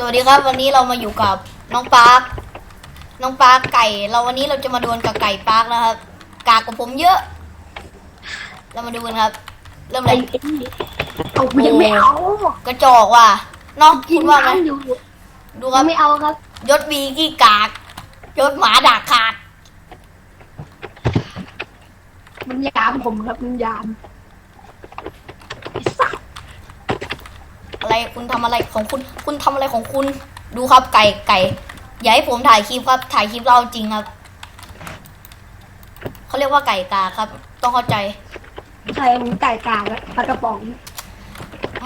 สวัสดีครับวันนี้เรามาอยู่กับน้องปาร์คน้องปาร์คไก่ เราวันนี้เราจะมาดวลกับไก่ปาร์คนะครับ กากกับผมเยอะ เรามาดูกันครับ เริ่มเลไอ้ยเอ็งเอายังไม่เอากระจอกว่ะน้องกิคุนณว่าไหมน้ำอยู่ดูครัยับงไม่เอาครับ ยศบีกี้กาก ยศหมาด่าขาด มันยามผมครับมันยามไอ้สัส อะไรคุณทำอะไรของคุณ คุณทำอะไรของคุณ ดูครับไก่ไก่อย่าให้ผมถ่ายคลิปครับ ถ่ายคลิปเราจริงครับเขาเรียกว่าไก่กาครับ ต้องเข้าใจใครมันไก่กากอะปลากระป๋อง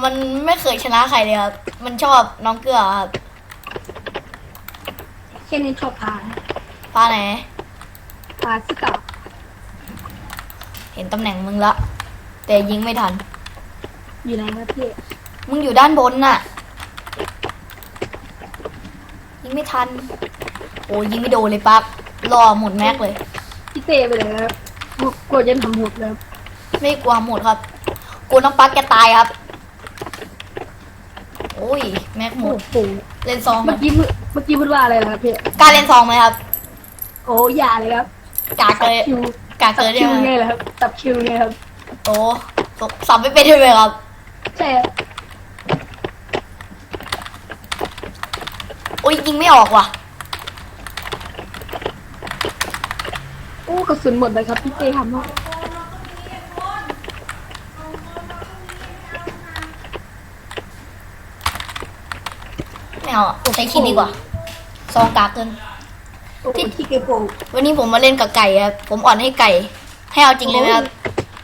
มันไม่เคยชนะใครเลยครับมันชอบน้องเกลือครับแค่นี้ชอบทานป้าไหนทานสกัดเห็นตำแหน่งมึงละแต่ยิงไม่ทัน อยู่ไหนครับพี่ มึงอยู่ด้านบนน่ะ ยิงไม่ทัน โอ้ยิงไม่โดนเลยปั๊บรอหมดแม็กเลย พี่เต้ไปเลยครับกลัวจะทำหมดเลยครับไม่กลัวหมดครับกลัวน้องปั๊กแกตายครับ โอ้ยแม็กหมโอ้ดโหเล่นซองไหมเมื่อกี้พูดเมื่อกี้พูดว่าอะไรนะครับพี่กล้าเล่นซองไหมครับโอ้อย่าเลยครับกากเลยคิวกากตัเลบยได้คิวไหมไงล่ะครับตับคิวไงครับโอ้สับไม่เป็นเลยครับ ใช่ครับ โอ้ยยิงไม่ออกว่ะ โอ้กระสุนหมดเลยครับพี่เต้ทำว่าไม่เอาอะใช้คิดดีกว่า ซองกากเกิน โอ้ที่ที่เกโปวันนี้ผมมาเล่นกับไก่ครับผมอ่อนให้ไก่ ให้เอาจริงเลยไหมครับ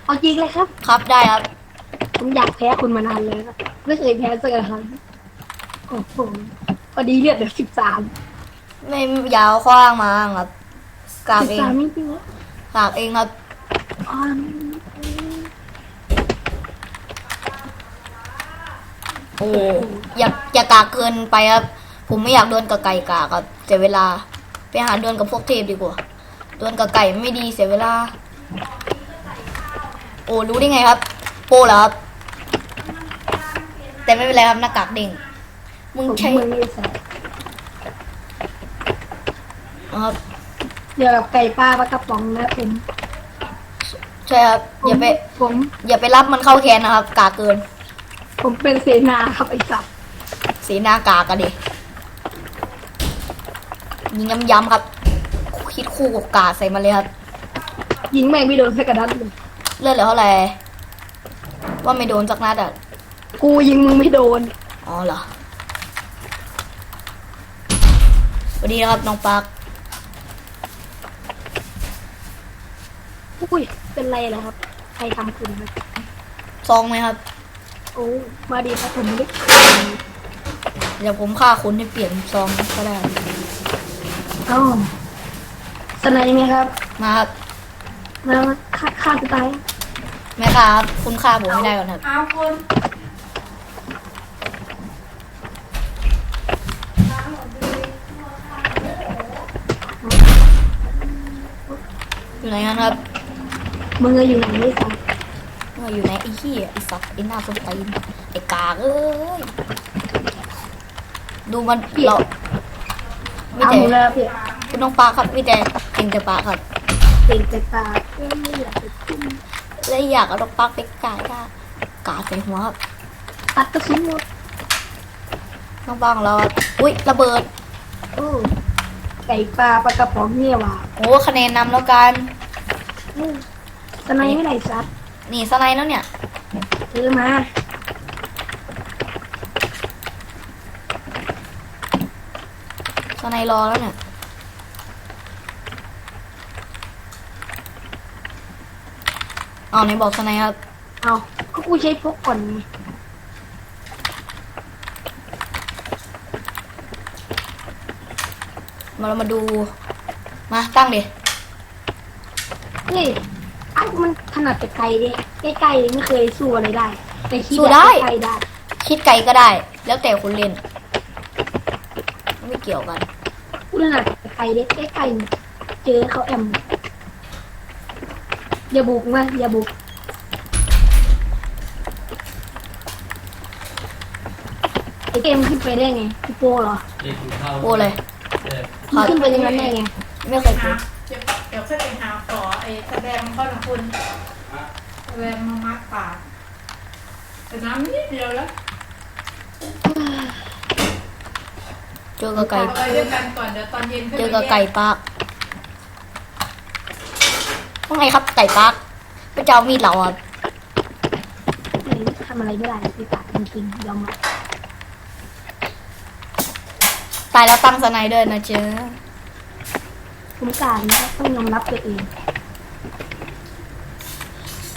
เอาจริงเลยครับ ครับได้ครับ ผมอยากแพ้คุณมานานแล้วครับไม่เคยแพ้สักครั้งโอ้โห พอดีเลือดเหลือสิบสามไม่ยาวคว้างมาครับกากสิบเองสามจริงๆนะกากเองครับอ่าโอ้อย่าอย่ากากเกินไปครับ ผมไม่อยากดวลกับไก่กากครับเสียเวลาไปหาดวลกับพวกเทพดีกว่าดวลกับไก่ไม่ดีเสียเวลา โอ้รู้ได้ไงครับ โปรเหรอครับ แต่ไม่เป็นไรครับหน้ากากเด้ง มึงผมใช้มือไม่ใส่ครับเดี๋ยวกับไก่ป้าปลากระป๋องนะผมใช่ครับอย่าไปผม อย่าไปรับมันเข้าแคนนะครับ กากเกิน ผมเป็นเสนาครับไอ้สัตว์สีหน้ากากอะดิยิงย้ำๆครับ คิดคู่กับกาใส่มาเลยครับ ยิงแม่งไม่โดนสักกระนัดเลยเลือดเหลือเท่าไหร่ว่าไม่โดนสักนัดอะ กูยิงมึงไม่โดน อ๋อเหรอส วัสดีนะครับน้องปาร์คอุ้ย เป็นไรล่ะครับ ใครทำคุณครับซองไหมครับ โอ้ มาดีครับผมไม่ได้เดี๋ยวผมฆ่าคุณให้เปลี่ยนซองก็ได้เอ้าสไนไหมครับ มาครับ แล้วฆ่าฆ่าตัวตายแม่ค้าครับคุณฆ่าผมไม่ได้ก่อนครับ เอาคน อยู่ไหนกันครับมึงอะอยู่ไหนไม่ทราบว่าอยู่ไหนไอ้เหี้ยไอ้สัตว์ไอ้หน้าคนตีนไอ้กากเอ้ยดูมันเราไม่เอาแต่หมดแล้วพี่คุณน้องปาร์คครับไม่แต่เก่งแต่ปาร์คครับเก่งแต่ตาเอ้ยไม่อยากจะขึ้นและอยากเอาน้องปาร์คไปกายกากาใส่หัวครับตัดกระสุนหมดน้องปาร์คของเราครับอุ้ยระเบิดโอ้ ไก่ปลาปลากระป๋องเนี่ยว่ะโอ้คะแนนนำแล้วกัน อืมสไนไม่ไหนซัดนี่สไนด์แล้วเนี่ย ซื้อมา สไนด์รอแล้วเนี่ย เอาไหนบอกสไนด์ครับ เอาก็กูใช้พกก่อนไง มาเรามาดู มาตั้งดิเฮ้ยไอ้มันขนาดแต่ไกลดิใกล้ๆเลยไม่เคยสู้อะไรได้ แต่คิดสู้แบบได้ใกล้ๆได้ คิดไกลก็ได้ แล้วแต่คุณเล่น ไม่เกี่ยวกันพูดขนาดแต่ไกลดิใกล้ๆเนี่ยเจอเขาแอมอย่าบุกนะอย่าบุกไอ้เกมขึ้นไปได้ไงพี่โป้เหรอเด็กกินข้าวโอ้เลยเออ มันขึ้นไปอย่างนั้นได้ไง ไม่เคยหาพูดเดี๋ยวเดี๋ยวค่อยไปหาขอไอ้แสดงพ่อหลวงคุณแสดงมามัดปากแต่น้ำนิดเดียวแล้วเจอกับไก่ เอาไปด้วยกันก่อนเดี๋ยวตอนเย็นค่ยเจอไปกับแยไก่ปากว่าไงครับไก่ปากพระเจ้ามีดเราอะ ไม่ทำอะไรไม่ได้พี่ตาจริงๆยอมรับ ตายแล้วตั้งสไนเดอร์นะเจ้าผมกล้ารนะต้องยอมรับตัวเอง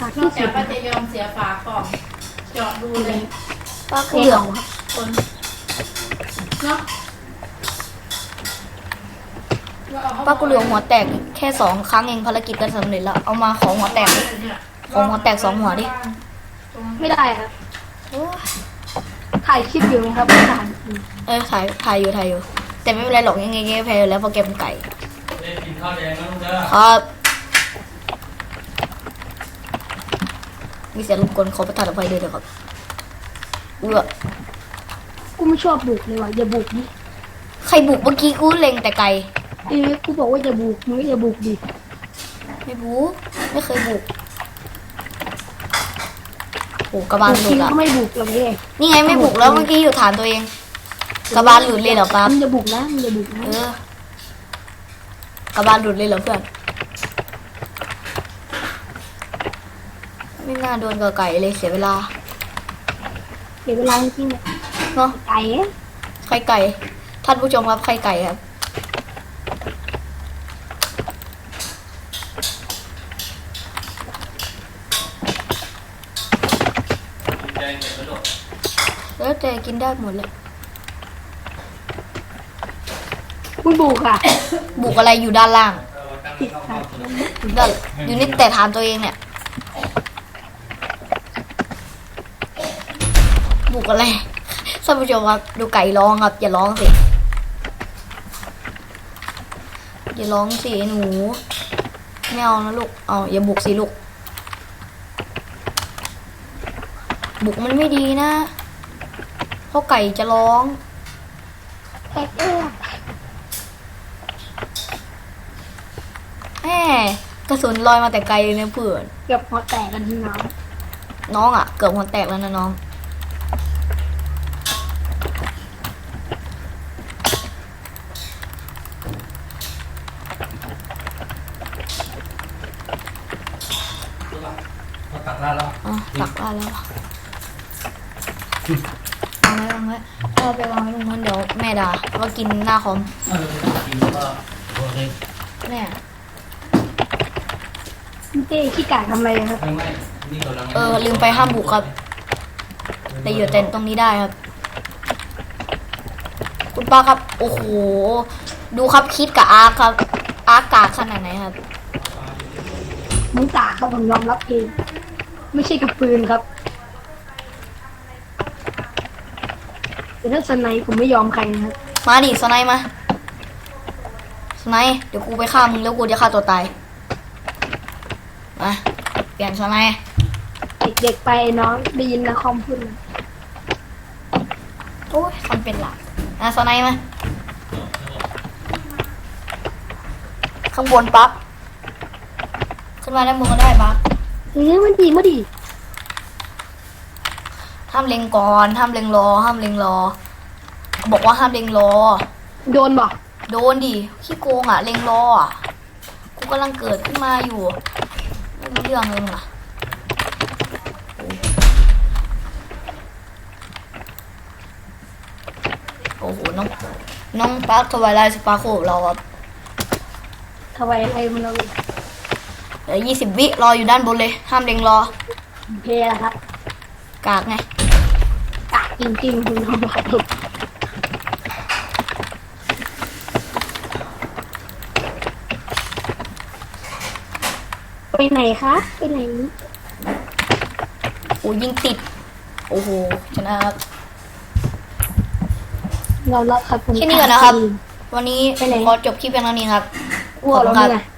ตากนอที่กสุจากดว่าจะยอมเสียฝากล่องเจาะดูเลยปากเหลืองคนเนาะว่เอข้ปากกูเหลืองหัวแตกแค่สองครั้งเองภารกิจก็สำเร็จแล้ว เอามาของหัวแตกดิเนี่ยของหัวแตกสองหัวดิ ตรงไม่ได้ครับโอ้ย ถ่ายคลิปอยู่ไหมครับไม่ถ่ายอืมเออถ่ายถ่ายอยู่ถ่ายอยู่ แต่ไม่เป็นไรหรอกยังไงก็แพ้อยู่แล้วเพราะแกเป็นไก่เด็กกินข้าวแดงนะลูกเด้อครับมีเสียงรบกวนขอประทานอภัยด้วยนะครับเอือกูไม่ชอบบุกเลยว่ะอย่าบุกดิใครบุกเมื่อกี้กูเล็งแต่ไกลเอ้ยกูบอกว่าอย่าบุกมึงก็อย่าบุกดิไม่บุกไม่เคยบุก โอ้กระบาลบุกหลุจริดงอะก็ไม่บุกหรอกเนี่ยนี่ไงไม่บุกแล้วเมื่อกี้อยู่ฐานตัวเอง กระบาลหลุดเลยเหรอปั๊บมึงอย่าบุกนะมึงอย่าบุกนะเออกระบาลหลุดเลยเหรอเพื่อน ไม่น่าโดนกับไก่เลยเสียเวลา เสียเวลาจริงๆเนี่ยเนาะไก่เอ๊ะไข่ไก่ ท่านผู้ชมครับไข่ไก่ครับ กินแดงเด็กกระโดด แล้วแต่กินได้หมดเลยมึงบุกอะ บุกอะไรอยู่ด้านล่างเออตั้งติดข้าวสัข้าตวว์สนุกด้านอยู่นี่แต่ฐานตัวเองเนี่ย บุกอะไรท่านผู้ชมครับดูไก่ร้องครับอย่าร้องสิ อย่าร้องสิไอ้หนูไม่เอานะลูกเอาอย่าบุกสิลูก บุกมันไม่ดีนะเพราะไก่จะร้องแอ๊ะเอ๊ะแหมกระสุนลอยมาแต่ไกลเลยนะเพื่อนเกือบหัวแตกกันทีน้องน้องอะ เกือบหัวแตกแล้วนะน้องเขาตักราดแล้วอะตักได้แล้ววาง ไว้วางไว้เอาไปวางไว้ตรงนั้นเดี๋ยวแม่ด่าว่ากินหน้าคอมเออกินแล้วก็โอเคแม่พี่เต้ขี้กากทำอะไรครับ ไม่ไม่นี่กำลังเออลืมไปห้ามบุกครับ แต่อยู่เต็นตรงนี้ได้ครับ คุณป้าครับ โอ้โห ดูครับคิดกับอาร์คครับ อาร์คกากขนาดไหนครับ มึงกากครับผมยอมรับเอง ไม่ใช่กับปืนครับ แต่ถ้าสไนป์ผมไม่ยอมใครนะครับมาดิสไนด์มาสไนด์เดี๋ยวกูไปฆ่ามึงแล้วกูจะฆ่าตัวตายมาเปลี่ยนสไนด์เด็กๆไปน้องได้ยินนะคอมพูดนะโอ้ยทำเป็นหลักอะสไนด์มาข้างบนปั๊บขึ้นมาด้านบนก็ได้ปั๊บเฮ้ยมันดีมาดี ห้ามเล็งก่อนห้ามเล็งรอ ห้ามเล็งรอ บอกว่าห้ามเล็งรอ โดนบอกโดนดิขี้โกงอะเล็งรออะกูกำลังเกิดขึ้นมาอยู่ไม่รู้เรื่องเลยอะโอ้โหน้องน้องปาร์คทวายไลท์สปาร์โคเราอะทวายอะไรมันเราเหลือยี่สิบวิรออยู่ด้านบนเลย ห้ามเล็งรอเพลละครับ กากไงกาก จริงๆคุณยอมรับผมไปไหนคะ ไปไหนโอ้ยิงติด โอ้โหชนะครับเรารับครับผมแค่นี้ก่อนนะครับ วันนี้ไปไหนขอจบคลิปเพียงเท่านี้ครับอ้วกแล้วขอ